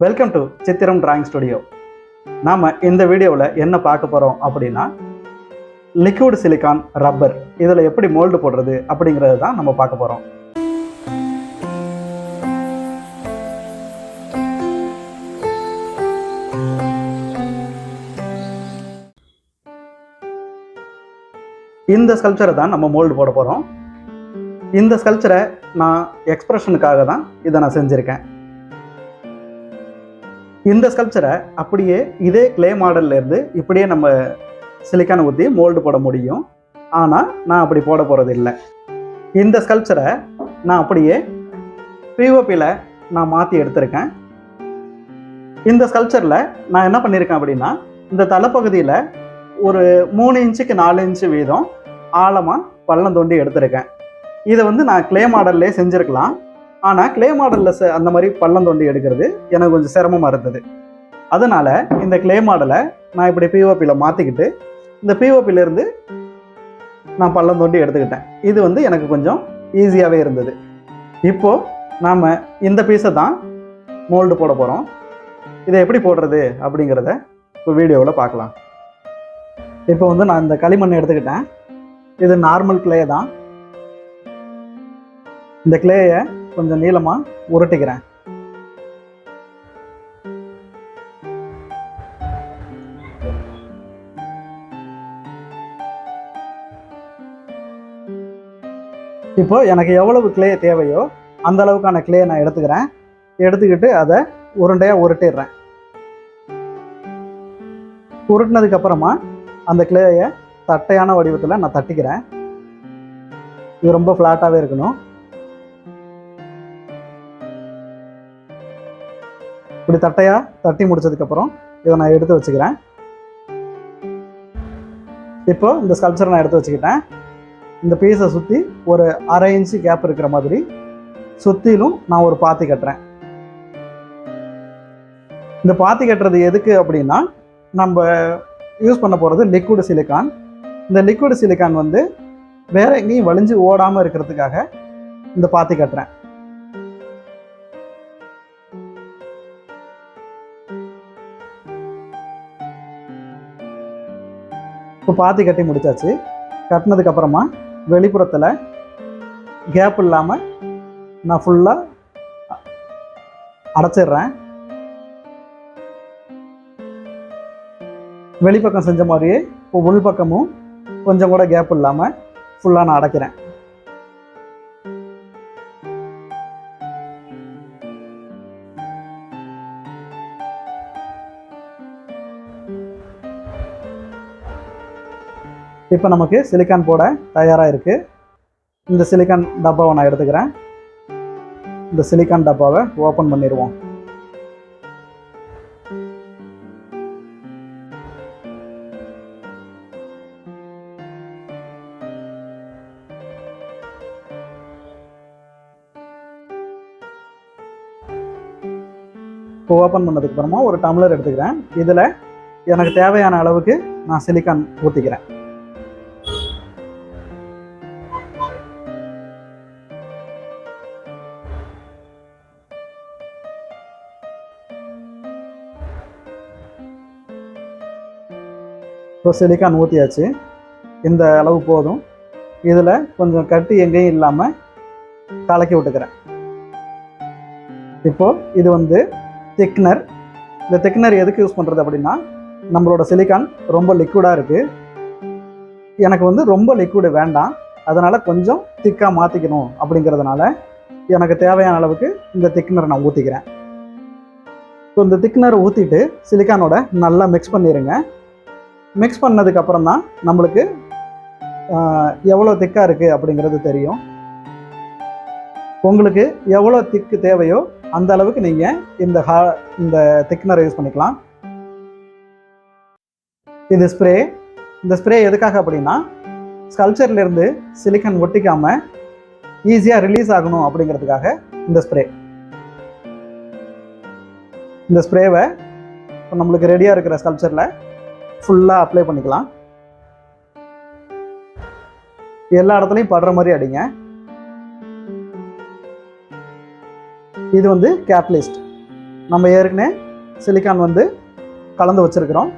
Welcome to Chithiram drawing studio நாம் இந்த வீடியோவில் என்ன பார்க்க போகிறோம் அப்படின்னா லிக்விட் சிலிக்கான் ரப்பர் இதில் எப்படி மோல்டு போடுறது அப்படிங்கிறது தான் நம்ம பார்க்க போகிறோம் இந்த ஸ்கல்ச்சரை தான் நம்ம மோல்டு போட போகிறோம் இந்த ஸ்கல்ச்சரை நான் எக்ஸ்ப்ரெஷனுக்காக தான் இதை நான் செஞ்சுருக்கேன். இந்த ஸ்கல்ப்சரை அப்படியே இதே கிளே மாடல்லேருந்து இப்படியே நம்ம சிலிக்கான ஊற்றி மோல்டு போட முடியும். ஆனால் நான் அப்படி போட போகிறது இல்லை. இந்த ஸ்கல்ப்சரை நான் அப்படியே பிஓபியில் நான் மாற்றி எடுத்திருக்கேன். இந்த ஸ்கல்ச்சரில் நான் என்ன பண்ணியிருக்கேன் அப்படின்னா இந்த தலைப்பகுதியில் ஒரு மூணு இன்ச்சுக்கு நாலு இன்ச்சு வீதம் ஆழமாக பள்ளம் தோண்டி எடுத்திருக்கேன். இதை வந்து நான் கிளே மாடல்லே செஞ்சுருக்கலாம். ஆனால் கிளே மாடலில் அந்த மாதிரி பள்ளம் தோண்டி எடுக்கிறது எனக்கு கொஞ்சம் சிரமமாக இருந்தது. அதனால் இந்த கிளே மாடலை நான் இப்படி பிஓபியில் மாற்றிக்கிட்டு இந்த பிஓபியிலேருந்து நான் பள்ளம் தோண்டி எடுத்துக்கிட்டேன். இது வந்து எனக்கு கொஞ்சம் ஈஸியாகவே இருந்தது. இப்போது நாம் இந்த பீஸை தான் மோல்டு போட போகிறோம் இதை எப்படி போடுறது அப்படிங்கிறத இப்போ வீடியோவில் பார்க்கலாம். இப்போ வந்து நான் இந்த களிமண் எடுத்துக்கிட்டேன். இது நார்மல் கிளே தான். இந்த கிளேயை கொஞ்சம் நீளமாக உருட்டிக்கிறேன். இப்போ எனக்கு எவ்வளவு கிளே தேவையோ அந்த அளவுக்கான கிளே நான் எடுத்துக்கிறேன். எடுத்துக்கிட்டு அதை உருண்டையாக உருட்டிடுறேன். உருட்டினதுக்கு அப்புறமா அந்த கிளேயை தட்டையான வடிவத்தில் நான் தட்டிக்கிறேன். இது ரொம்ப ஃப்ளாட்டாகவே இருக்கணும். இப்படி தட்டையாக தட்டி முடிச்சதுக்கப்புறம் இதை நான் எடுத்து வச்சுக்கிறேன். இப்போ இந்த ஸ்கல்ச்சரை நான் எடுத்து வச்சுக்கிட்டேன். இந்த பீஸை சுற்றி ஒரு அரை இன்ச்சு கேப் இருக்கிற மாதிரி சுற்றிலும் நான் ஒரு பாத்தி கட்டுறேன். இந்த பாத்தி கட்டுறது எதுக்கு அப்படின்னா நம்ம யூஸ் பண்ண போகிறது லிக்விட் சிலிக்கான் இந்த லிக்விட் சிலிக்கான் வந்து வேற எங்கேயும் வலிஞ்சு ஓடாமல் இருக்கிறதுக்காக இந்த பாத்தி கட்டுறேன். இப்போ பாத்தி கட்டி முடிச்சாச்சு. கட்டினதுக்கு அப்புறமா வெளிப்புறத்தில் கேப் இல்லாமல் நான் ஃபுல்லாக அடைச்சிடுறேன். வெளிப்பக்கம் செஞ்ச மாதிரியே இப்போ உள்பக்கமும் கொஞ்சம் கூட கேப் இல்லாமல் ஃபுல்லாக நான் அடைக்கிறேன். இப்போ நமக்கு சிலிக்கான் போட தயாராக இருக்குது இந்த சிலிக்கான் டப்பாவை நான் எடுத்துக்கிறேன். இந்த சிலிக்கான் டப்பாவை ஓப்பன் பண்ணிடுவோம். இப்போ ஓப்பன் பண்ணதுக்கு அப்புறமா ஒரு டம்ளர் எடுத்துக்கிறேன். இதில் எனக்கு தேவையான அளவுக்கு நான் சிலிக்கான் ஊற்றிக்கிறேன் இப்போ சிலிக்கான் ஊற்றியாச்சு இந்த அளவு போதும். இதில் கொஞ்சம் கட்டி எங்கேயும் இல்லாமல் கலக்கி விட்டுக்கிறேன். இப்போது இது வந்து திக்னர் இந்த திக்னர் எதுக்கு யூஸ் பண்ணுறது அப்படின்னா நம்மளோட சிலிக்கான் ரொம்ப லிக்விடாக இருக்குது எனக்கு வந்து ரொம்ப லிக்விடு வேண்டாம். அதனால் கொஞ்சம் திக்காக மாற்றிக்கணும் அப்படிங்கிறதுனால எனக்கு தேவையான அளவுக்கு இந்த திக்னரை நான் ஊற்றிக்கிறேன் ஸோ இந்த திக்னரை ஊற்றிட்டு சிலிக்கானோட நல்லா மிக்ஸ் பண்ணிடுங்க மிக்ஸ் பண்ணதுக்கப்புறம் தான் நம்மளுக்கு எவ்வளோ திக்காக இருக்குது அப்படிங்கிறது தெரியும். உங்களுக்கு எவ்வளோ திக்கு தேவையோ அந்த அளவுக்கு நீங்கள் இந்த ஹா இந்த திக்னரை யூஸ் பண்ணிக்கலாம். இது ஸ்ப்ரே இந்த ஸ்ப்ரே எதுக்காக அப்படின்னா ஸ்கல்ச்சர்லேருந்து சிலிக்கன் ஒட்டிக்காமல் ஈஸியாக ரிலீஸ் ஆகணும் அப்படிங்கிறதுக்காக இந்த ஸ்ப்ரே இந்த ஸ்ப்ரேவை இப்போ நம்மளுக்கு ரெடியாக இருக்கிற ஸ்கல்ச்சரில் ஃபுல்லாக அப்ளை பண்ணிக்கலாம். எல்லா இடத்துலையும் படுற மாதிரி அடிங்க. இது வந்து கேட்லிஸ்ட் நம்ம ஏற்கனவே சிலிக்கான் வந்து கலந்து வச்சுருக்கிறோம்.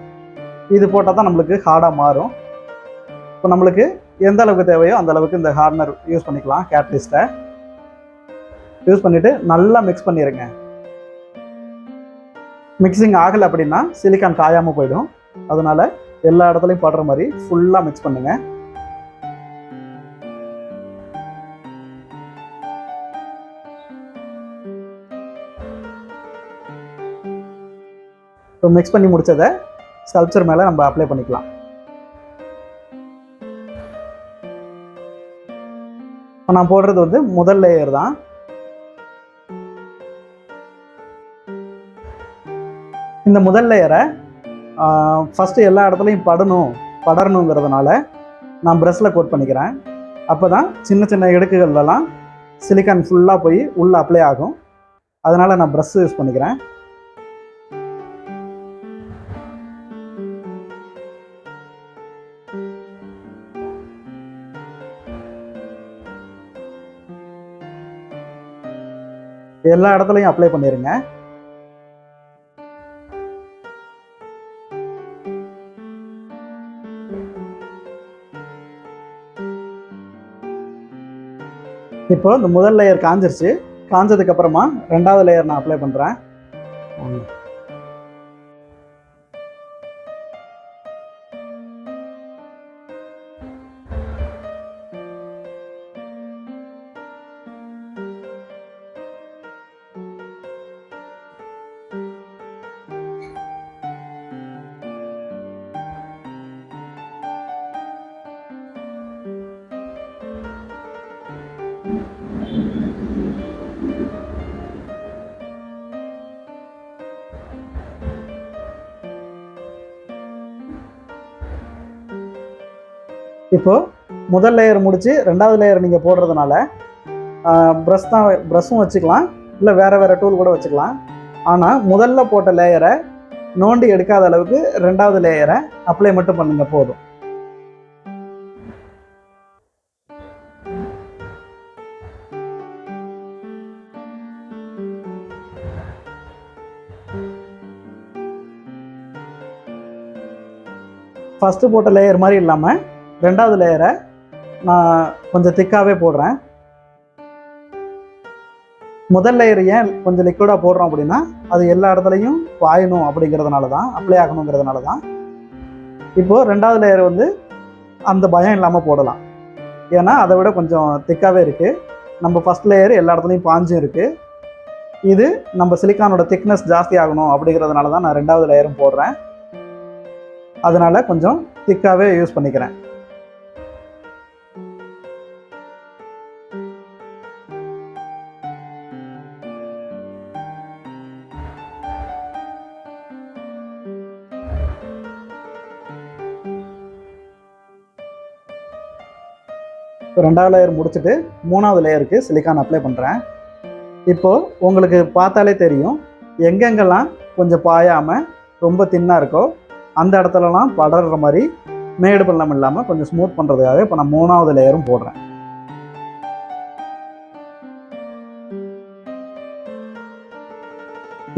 இது போட்டால் தான் நம்மளுக்கு ஹார்டாக மாறும். இப்போ நம்மளுக்கு எந்த அளவுக்கு தேவையோ அந்த அளவுக்கு இந்த ஹார்னர் யூஸ் பண்ணிக்கலாம் கேட்லிஸ்ட்டை யூஸ் பண்ணிவிட்டு நல்லா மிக்ஸ் பண்ணிடுங்க மிக்சிங் ஆகலை அப்படின்னா சிலிக்கான் காயாமல் போயிடும். அதனால எல்லா இடத்துலையும் படுற மாதிரி ஃபுல்லாக மிக்ஸ் பண்ணுங்க. இப்போ மிக்ஸ் பண்ணி முடித்ததை ஸ்கல்ப்சர் மேலே நம்ம அப்ளை பண்ணிக்கலாம். இப்போ நான் போடுறது வந்து முதல் லேயர் தான். இந்த முதல் லேயரை ஃபஸ்ட்டு எல்லா இடத்துலையும் படணும் படரணுங்கிறதுனால நான் ப்ரெஷ்ஷில் கோட் பண்ணிக்கிறேன். அப்போ தான் சின்ன சின்ன இடுக்குகள்லாம் சிலிக்கான் ஃபுல்லாக போய் உள்ளே அப்ளை ஆகும். அதனால் நான் ப்ரெஷ் யூஸ் பண்ணிக்கிறேன். எல்லா இடத்துலையும் அப்ளை பண்ணிடுங்க இப்போ இந்த முதல் லேயர் காஞ்சிருச்சு. காஞ்சதுக்கப்புறமா ரெண்டாவது லேயர் நான் அப்ளை பண்ணுறேன் இப்போ முதல் லேயர் முடிச்சு ரெண்டாவது லேயர் நீங்கள் போடுறதுனால ப்ரஷ் தான் ப்ரஷ்ஷும் வச்சுக்கலாம். இல்லை வேறு வேறு டூல் கூட வச்சுக்கலாம். ஆனால் முதல்ல போட்ட லேயரை நோண்டி எடுக்காத அளவுக்கு ரெண்டாவது லேயரை அப்ளை மட்டும் பண்ணுங்க போதும். ஃபஸ்ட்டு போட்ட லேயர் மாதிரி இல்லாமல் ரெண்டாவது லேயரை நான் கொஞ்சம் திக்காகவே போடுறேன். முதல் லேயர் ஏன் கொஞ்சம் லிக்விடாக போடுறோம் அப்படின்னா அது எல்லா இடத்துலையும் பாயணும் அப்படிங்கிறதுனால தான் அப்ளை ஆகணுங்கிறதுனால தான் இப்போது ரெண்டாவது லேயர் வந்து அந்த பயம் இல்லாமல் போடலாம். ஏன்னா அதை விட கொஞ்சம் திக்காகவே இருக்குது நம்ம ஃபஸ்ட் லேயர் எல்லா இடத்துலையும் பாஞ்சும் இருக்குது இது நம்ம சிலிக்கானோட திக்னஸ் ஜாஸ்தி ஆகணும் அப்படிங்கிறதுனால தான் நான் ரெண்டாவது லேயரும் போடுறேன். அதனால் கொஞ்சம் திக்காகவே யூஸ் பண்ணிக்கிறேன். இப்போ ரெண்டாவது லேயர் முடிச்சுட்டு மூணாவது லேயருக்கு சிலிக்கான் அப்ளை பண்ணுறேன் இப்போது உங்களுக்கு பார்த்தாலே தெரியும் எங்கெங்கெல்லாம் கொஞ்சம் பாயாமல் ரொம்ப தின்னாக இருக்கோ அந்த இடத்துலலாம் படர்ற மாதிரி மேடு பள்ளம் இல்லாமல் கொஞ்சம் ஸ்மூத் பண்ணுறதுக்காக இப்போ நான் மூணாவது லேயரும் போடுறேன்.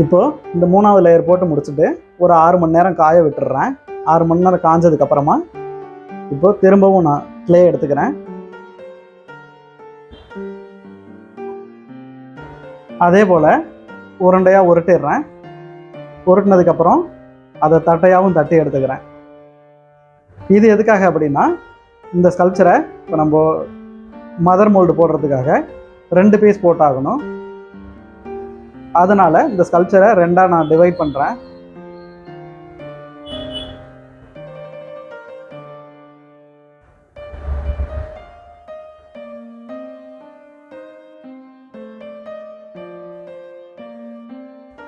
இப்போது இந்த மூணாவது லேயர் போட்டு முடிச்சுட்டு ஒரு ஆறு மணி நேரம் காய விட்டுடுறேன் ஆறு மணி நேரம் காஞ்சதுக்கப்புறமா இப்போது இப்போ திரும்பவும் நான் க்ளே எடுத்துக்கிறேன். அதே போல் உருண்டையாக உருட்டிடுறேன். உருட்டினதுக்கப்புறம் அதை தட்டையாகவும் தட்டி எடுத்துக்கிறேன். இது எதுக்காக அப்படின்னா இந்த ஸ்கல்ப்சரை இப்போ நம்ம மதர் மோல்டு போடுறதுக்காக ரெண்டு பீஸ் போட்டாகணும். அதனால் இந்த ஸ்கல்ப்சரை ரெண்டாக நான் டிவைட் பண்ணுறேன்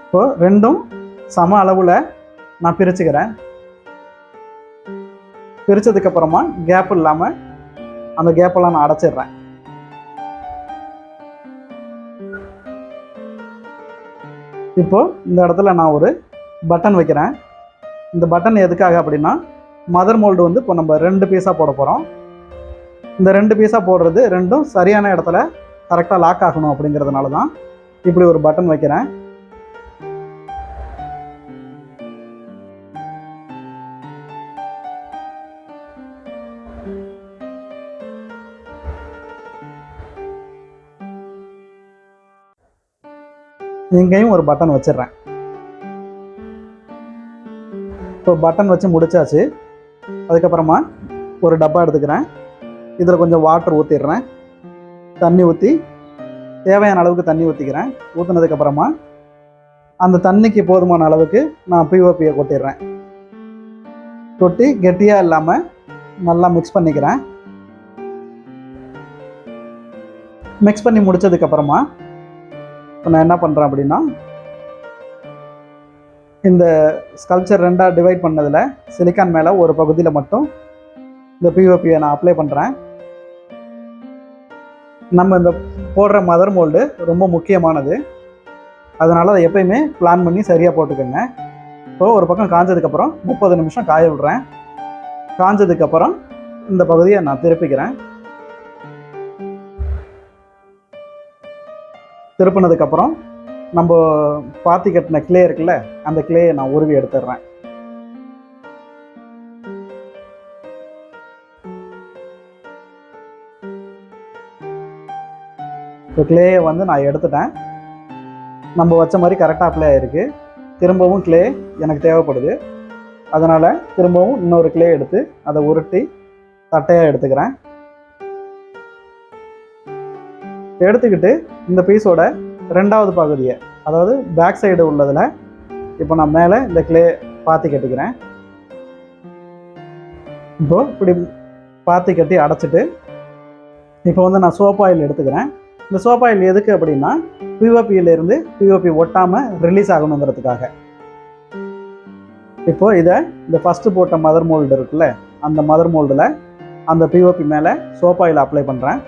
இப்போ ரெண்டும் சம அளவில் நான் பிரிச்சுக்கிறேன். பிரித்ததுக்கப்புறமா கேப் இல்லாமல் அந்த கேப்பெல்லாம் நான் அடைச்சிடுறேன். இப்போ இந்த இடத்துல நான் ஒரு பட்டன் வைக்கிறேன். இந்த பட்டன் எதுக்காக அப்படின்னா மதர் மோல்டு வந்து இப்போ நம்ம ரெண்டு பீஸாக போட போகிறோம் இந்த ரெண்டு பீஸாக போடுறது ரெண்டும் சரியான இடத்துல கரெக்டாக லாக் ஆகணும் அப்படிங்கிறதுனால தான் இப்படி ஒரு பட்டன் வைக்கிறேன். இங்கேயும் ஒரு பட்டன் வச்சிடுறேன். இப்போ பட்டன் வச்சு முடிச்சாச்சு. அதுக்கப்புறமா ஒரு டப்பா எடுத்துக்கிறேன். இதில் கொஞ்சம் வாட்டர் ஊற்றிடுறேன் தண்ணி ஊற்றி தேவையான அளவுக்கு தண்ணி ஊற்றிக்கிறேன் ஊற்றினதுக்கப்புறமா அந்த தண்ணிக்கு போதுமான அளவுக்கு நான் பிஓபியை கொட்டிடுறேன். கொட்டி கெட்டியாக இல்லாமல் நல்லா மிக்ஸ் பண்ணிக்கிறேன். மிக்ஸ் பண்ணி முடிச்சதுக்கப்புறமா இப்போ நான் என்ன பண்ணுறேன் அப்படின்னா இந்த ஸ்கல்ச்சர் ரெண்டாக டிவைட் பண்ணதில் சிலிக்கான் மேலே ஒரு பகுதியில் மட்டும் இந்த பிஓபியை நான் அப்ளை பண்ணுறேன் நம்ம இந்த போடுற மதர் மோல்டு ரொம்ப முக்கியமானது. அதனால் அதை எப்பயுமே பிளான் பண்ணி சரியாக போட்டுக்கோங்க. இப்போ ஒரு பக்கம் காஞ்சதுக்கப்புறம் முப்பது நிமிஷம் காய விடுறேன். காஞ்சதுக்கப்புறம் இந்த பகுதியை நான் திருப்பிக்கிறேன். திருப்பினதுக்கப்புறம் நம்ம பாத்தி கட்டின கிளே இருக்குல்ல அந்த கிளேயை நான் உருவி எடுத்துடுறேன். இப்போ கிளேயை வந்து நான் எடுத்துட்டேன். நம்ம வச்ச மாதிரி கரெக்டாக அப்ளை ஆயிருக்கு. திரும்பவும் கிளே எனக்கு தேவைப்படுது. அதனால் திரும்பவும் இன்னொரு கிளே எடுத்து அதை உருட்டி தட்டையாக எடுத்துக்கிறேன். எடுத்துக்கிட்டு இந்த பீஸோட ரெண்டாவது பகுதியை அதாவது பேக் சைடு உள்ளதில் இப்போ நான் மேலே இந்த கிளே பாத்தி கட்டிக்கிறேன். இப்போது இப்படி பாத்தி கட்டி அடைச்சிட்டு இப்போ வந்து நான் சோப்பாயில் எடுத்துக்கிறேன். இந்த சோப்பாயில் எதுக்கு அப்படின்னா பிஓபியிலேருந்து பிஓபி ஒட்டாமல் ரிலீஸ் ஆகணுங்கிறதுக்காக. இப்போ இதை இந்த ஃபஸ்ட்டு போட்ட மதர் மோல்டு இருக்குல்ல அந்த மதர் மோல்டில் அந்த பிஓபி மேலே சோப்பாயில் அப்ளை பண்ணுறேன்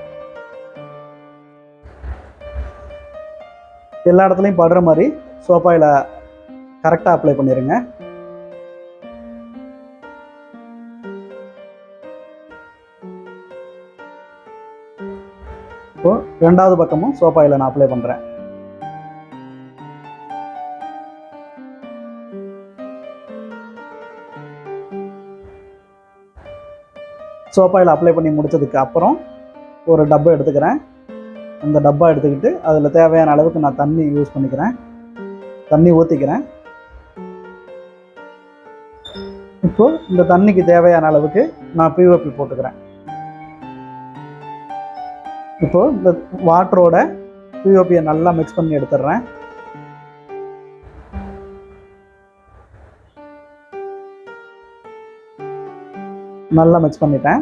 எல்லா இடத்துலையும் படுற மாதிரி சோப் கரெக்டாக அப்ளை பண்ணிடுங்க இப்போ ரெண்டாவது பக்கமும் சோப் நான் அப்ளை பண்ணுறேன் சோப் அப்ளை பண்ணி முடிச்சதுக்கு அப்புறம் ஒரு டப்பை எடுத்துக்கிறேன். அந்த டப்பா எடுத்துக்கிட்டு அதில் தேவையான அளவுக்கு நான் தண்ணி யூஸ் பண்ணிக்கிறேன். தண்ணி ஊற்றிக்கிறேன் இப்போ இந்த தண்ணிக்கு தேவையான அளவுக்கு நான் பிஓபி போட்டுக்கிறேன். இப்போ இந்த வாட்டரோட பிஓபியை நல்லா மிக்ஸ் பண்ணி எடுத்துடுறேன். நல்லா மிக்ஸ் பண்ணிட்டேன்.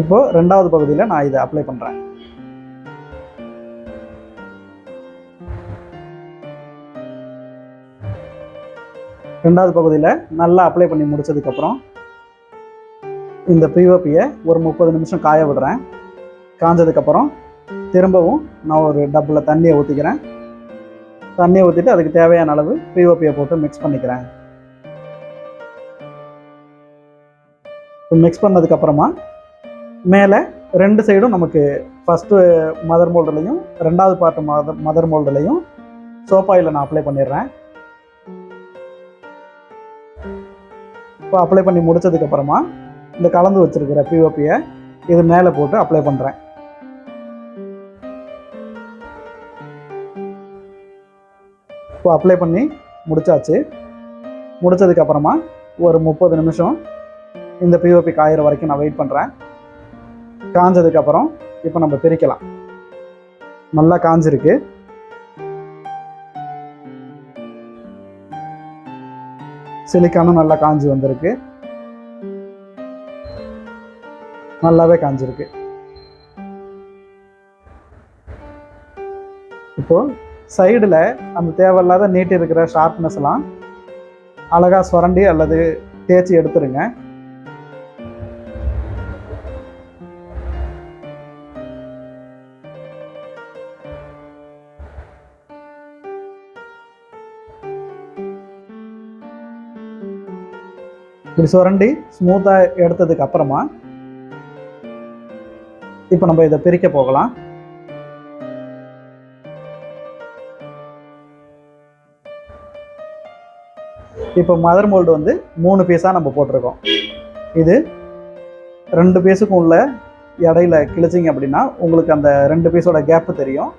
இப்போ ரெண்டாவது பகுதியில் நான் இதை அப்ளை பண்ணுறேன் ரெண்டாவது பகுதியில் நல்லா அப்ளை பண்ணி முடிச்சதுக்கப்புறம் இந்த பிஓபியை ஒரு முப்பது நிமிஷம் காய விடுறேன். காஞ்சதுக்கப்புறம் திரும்பவும் நான் ஒரு டப்பில் தண்ணியை ஊற்றிக்கிறேன் தண்ணியை ஊற்றிட்டு அதுக்கு தேவையான அளவு பிஓபியை போட்டு மிக்ஸ் பண்ணிக்கிறேன். மிக்ஸ் பண்ணதுக்கப்புறமா மேலே ரெண்டு சைடும் நமக்கு ஃபஸ்ட்டு மதர் மோல்டுலையும் ரெண்டாவது பார்ட் மதர் மதர் மோல்டுலையும் சோப்பாயில் நான் அப்ளை பண்ணிடுறேன். இப்போ அப்ளை பண்ணி முடிச்சதுக்கப்புறமா இந்த கலந்து வச்சிருக்கிற பிஓபியை இது மேலே போட்டு அப்ளை பண்ணுறேன் இப்போ அப்ளை பண்ணி முடிச்சாச்சு. முடிச்சதுக்கப்புறமா ஒரு முப்பது நிமிஷம் இந்த பிஓபி காயிற வரைக்கும் நான் வெயிட் பண்ணுறேன் காஞ்சதுக்கப்புறம் இப்போ நம்ம பிரிக்கலாம். நல்லா காஞ்சிருக்கு. சிலிக்கானும் நல்லா காஞ்சி வந்திருக்கு. நல்லாவே காஞ்சிருக்கு. இப்போ சைடில் அந்த தேவையில்லாத நீட்டி இருக்கிற ஷார்ப்னஸ் எல்லாம் அழகாக சுரண்டி அல்லது தேய்ச்சி எடுத்துருங்க. இப்படி சுரண்டி ஸ்மூத்தாக எடுத்ததுக்கு அப்புறமா இப்போ நம்ம இதை பிரிக்க போகலாம். இப்போ மதர் மோல்டு வந்து மூணு பீஸாக நம்ம போட்டிருக்கோம். இது ரெண்டு பீஸுக்கும் உள்ள இடையில கிழிச்சிங்க அப்படின்னா உங்களுக்கு அந்த ரெண்டு பீஸோட கேப்பு தெரியும்.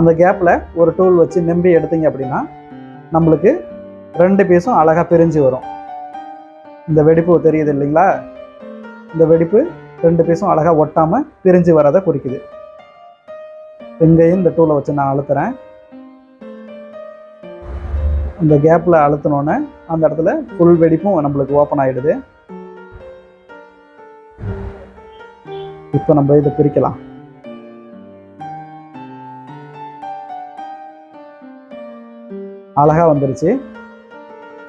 அந்த கேப்பில் ஒரு டூல் வச்சு நெம்பி எடுத்தீங்க அப்படின்னா நம்மளுக்கு ரெண்டு பீஸும் அழகாக பிரிஞ்சு வரும். இந்த வெடிப்பு தெரியுது இல்லைங்களா? இந்த வெடிப்பு ரெண்டு பீஸும் அழகாக ஒட்டாமல் பிரிஞ்சு வரதை குறிக்குது. எங்கேயும் இந்த டூலை வச்சு நான் அழுத்துறேன். அந்த கேப்பில் அழுத்தினோன்னே அந்த இடத்துல ஃபுல் வெடிப்பும் நம்மளுக்கு ஓப்பன் ஆகிடுது இப்போ நம்ம இதை பிரிக்கலாம். அழகாக வந்துருச்சு.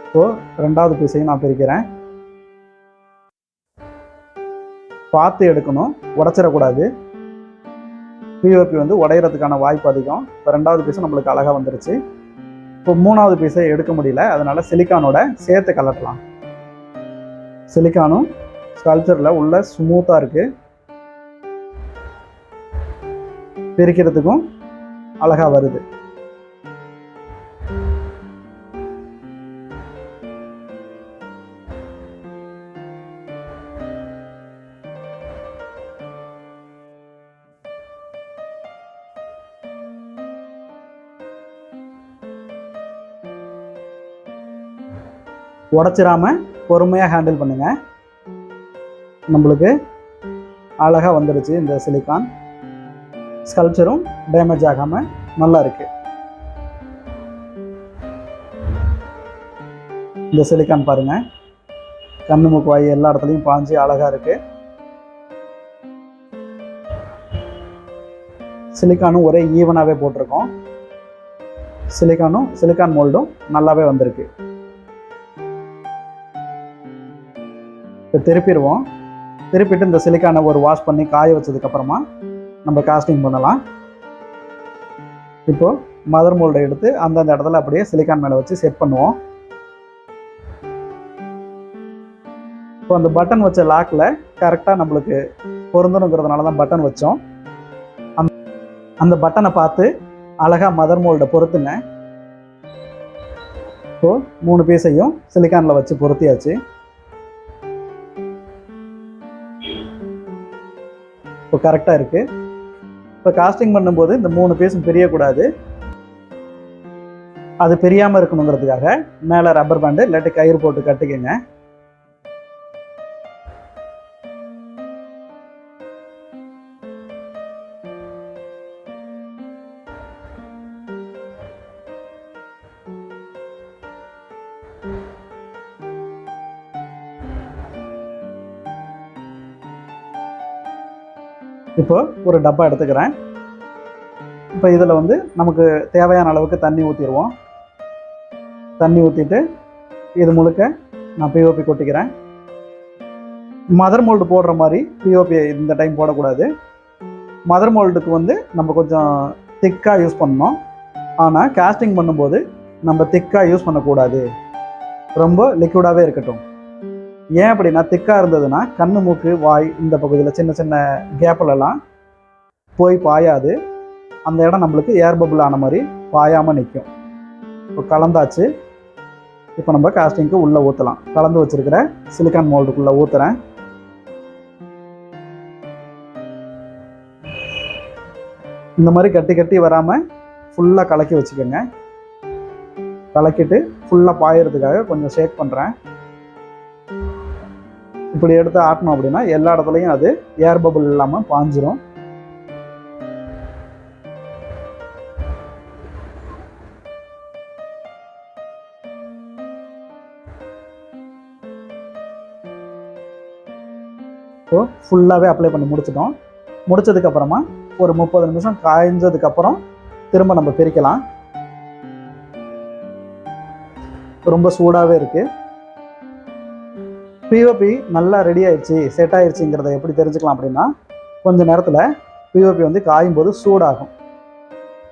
இப்போது ரெண்டாவது பீஸையும் நான் பிரிக்கிறேன். பார்த்து எடுக்கணும் உடச்சிடக்கூடாது. பிஓபி வந்து உடையிறதுக்கான வாய்ப்பு அதிகம். இப்போ ரெண்டாவது பீஸும் நம்மளுக்கு அழகாக வந்துருச்சு. இப்போ மூணாவது பீஸை எடுக்க முடியல. அதனால் சிலிக்கானோட சேர்த்து கலட்டலாம். சிலிக்கானும் ஸ்கல்ச்சரில் உள்ள ஸ்மூத்தாக இருக்குது பிரிக்கிறதுக்கும் அழகாக வருது. உடச்சிடாமல் பொறுமையாக ஹேண்டில் பண்ணுங்கள் நம்மளுக்கு அழகாக வந்துடுச்சு இந்த சிலிக்கான் ஸ்கல்ச்சரும் டேமேஜ் ஆகாமல் நல்லா இருக்குது இந்த சிலிக்கான் பாருங்கள் கண்ணு மூக்கு வாய் எல்லா இடத்துலையும் பாஞ்சு அழகாக இருக்குது சிலிக்கானும் ஒரே ஈவனாகவே போட்டிருக்கோம். சிலிக்கானும் சிலிக்கான் மோல்டும் நல்லாவே வந்திருக்கு. இப்போ திருப்பிடுவோம். திருப்பிட்டு இந்த சிலிக்கானை ஒரு வாஷ் பண்ணி காய வச்சதுக்கப்புறமா நம்ம காஸ்டிங் பண்ணலாம். இப்போது மதர் மோல்டை எடுத்து அந்தந்த இடத்துல அப்படியே சிலிக்கான் மேலே வச்சு செட் பண்ணுவோம். இப்போ அந்த பட்டன் வச்ச லாக்கில் கரெக்டாக நம்மளுக்கு பொருந்தணுங்கிறதுனால தான் பட்டன் வச்சோம். அந்த அந்த பட்டனை பார்த்து அழகாக மதர் மோல்டை பொறுத்துங்க இப்போ மூணு பீஸையும் சிலிக்கானில் வச்சு பொருத்தியாச்சு. இப்போ கரெக்டாக இருக்குது இப்போ காஸ்டிங் பண்ணும்போது இந்த மூணு பீஸும் பெரியக்கூடாது. அது பெரியாமல் இருக்கணுங்கிறதுக்காக மேலே ரப்பர் பேண்டு இல்லாட்டி கயிறு போட்டு கட்டிக்கங்க. இப்போ ஒரு டப்பா எடுத்துக்கிறேன். இப்போ இதில் வந்து நமக்கு தேவையான அளவுக்கு தண்ணி ஊற்றிடுவோம் தண்ணி ஊற்றிட்டு இது முழுக்க நான் பிஓபி கொட்டிக்கிறேன். மதர் மோல்டு போடுற மாதிரி பிஓபி இந்த டைம் போடக்கூடாது. மதர் மோல்டுக்கு வந்து நம்ம கொஞ்சம் திக்காக யூஸ் பண்ணோம் ஆனால் கேஸ்டிங் பண்ணும்போது நம்ம திக்காக யூஸ் பண்ணக்கூடாது. ரொம்ப லிக்விடாகவே இருக்கட்டும். ஏன் அப்படின்னா திக்காக இருந்ததுன்னா கண்ணு மூக்கு வாய் இந்த பகுதியில் சின்ன சின்ன கேப்பிலலாம் போய் பாயாது. அந்த இடம் நம்மளுக்கு ஏர் பபுள் ஆன மாதிரி பாயாமல் நிற்கும் இப்போ கலந்தாச்சு. இப்போ நம்ம காஸ்டிங்க்கு உள்ளே ஊற்றலாம் கலந்து வச்சுருக்கிற சிலிக்கான் மோல்டுக்குள்ளே ஊற்றுறேன் இந்த மாதிரி கட்டி கட்டி வராமல் ஃபுல்லாக கலக்கி வச்சுக்கோங்க. கலக்கிட்டு ஃபுல்லாக பாயறதுக்காக கொஞ்சம் ஷேக் பண்ணுறேன் இப்படி எடுத்து ஆட்டணும் அப்படின்னா எல்லா இடத்துலையும் அது ஏர் பபுள் இல்லாமல் பாஞ்சிரும். ஸோ ஃபுல்லாகவே அப்ளை பண்ணி முடிச்சிட்டோம். முடிச்சதுக்கப்புறமா ஒரு முப்பது நிமிஷம் காய்ஞ்சதுக்கப்புறம் திரும்ப நம்ம பிரிக்கலாம். ரொம்ப சூடாகவே இருக்குது பிஓபி நல்லா ரெடி ஆயிடுச்சு செட் ஆயிடுச்சுங்கிறத எப்படி தெரிஞ்சுக்கலாம் அப்படின்னா கொஞ்ச நேரத்தில் பிஓபி வந்து காயும் போது சூடாகும்.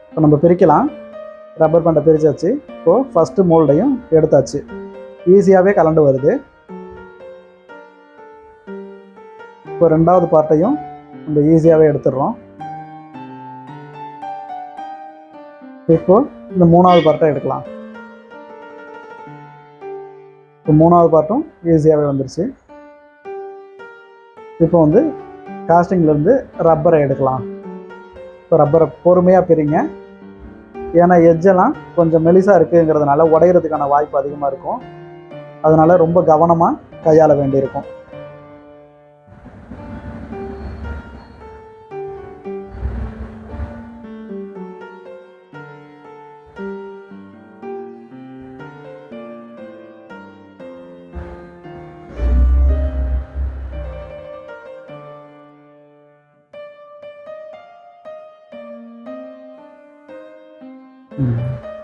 இப்போ நம்ம பிரிக்கலாம். ரப்பர் பண்டை பிரித்தாச்சு இப்போது ஃபஸ்ட்டு மோல்டையும் எடுத்தாச்சு. ஈஸியாகவே கலண்டு வருது. இப்போ ரெண்டாவது பார்ட்டையும் நம்ம ஈஸியாகவே எடுத்துடுறோம். இப்போ இந்த மூணாவது பார்ட்டை எடுக்கலாம். இப்போ மூணாவது பார்ட்டும் ஈஸியாகவே வந்துருச்சு. இப்போ வந்து காஸ்டிங்லேருந்து ரப்பரை எடுக்கலாம். இப்போ ரப்பரை பொறுமையாக பிரிங்க. ஏன்னா எஜ்ஜெல்லாம் கொஞ்சம் மெலிசாக இருக்குங்கிறதுனால உடையிறதுக்கான வாய்ப்பு அதிகமாக இருக்கும். அதனால் ரொம்ப கவனமாக கையாள வேண்டியிருக்கும்.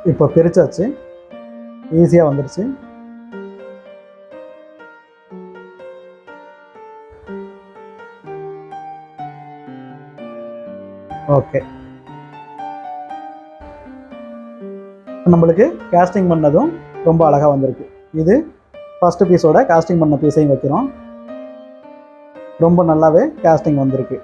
இப்போ பிரிச்சாச்சு. ஈஸியாக வந்துடுச்சு ஓகே நம்மளுக்கு கேஸ்டிங் பண்ணதும் ரொம்ப அழகாக வந்திருக்கு. இது ஃபஸ்ட்டு பீஸோட காஸ்டிங் பண்ண பீஸையும் வைக்கிறோம். ரொம்ப நல்லாவே காஸ்டிங் வந்திருக்கு.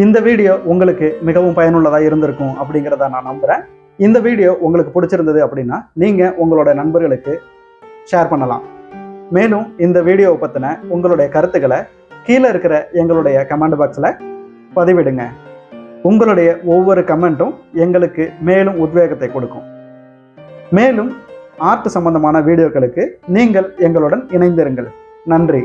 இந்த வீடியோ உங்களுக்கு மிகவும் பயனுள்ளதாக இருந்திருக்கும் அப்படிங்கிறத நான் நம்புகிறேன் இந்த வீடியோ உங்களுக்கு பிடிச்சிருந்தது அப்படின்னா நீங்கள் உங்களோட நண்பர்களுக்கு ஷேர் பண்ணலாம். மேலும் இந்த வீடியோவை பற்றின உங்களுடைய கருத்துக்களை கீழே இருக்கிற எங்களுடைய கமெண்ட் பாக்ஸில் பதிவிடுங்க. உங்களுடைய ஒவ்வொரு கமெண்ட்டும் எங்களுக்கு மேலும் உத்வேகத்தை கொடுக்கும். மேலும் ஆர்ட் சம்பந்தமான வீடியோக்களுக்கு நீங்கள் எங்களுடன் இணைந்திருங்கள். நன்றி.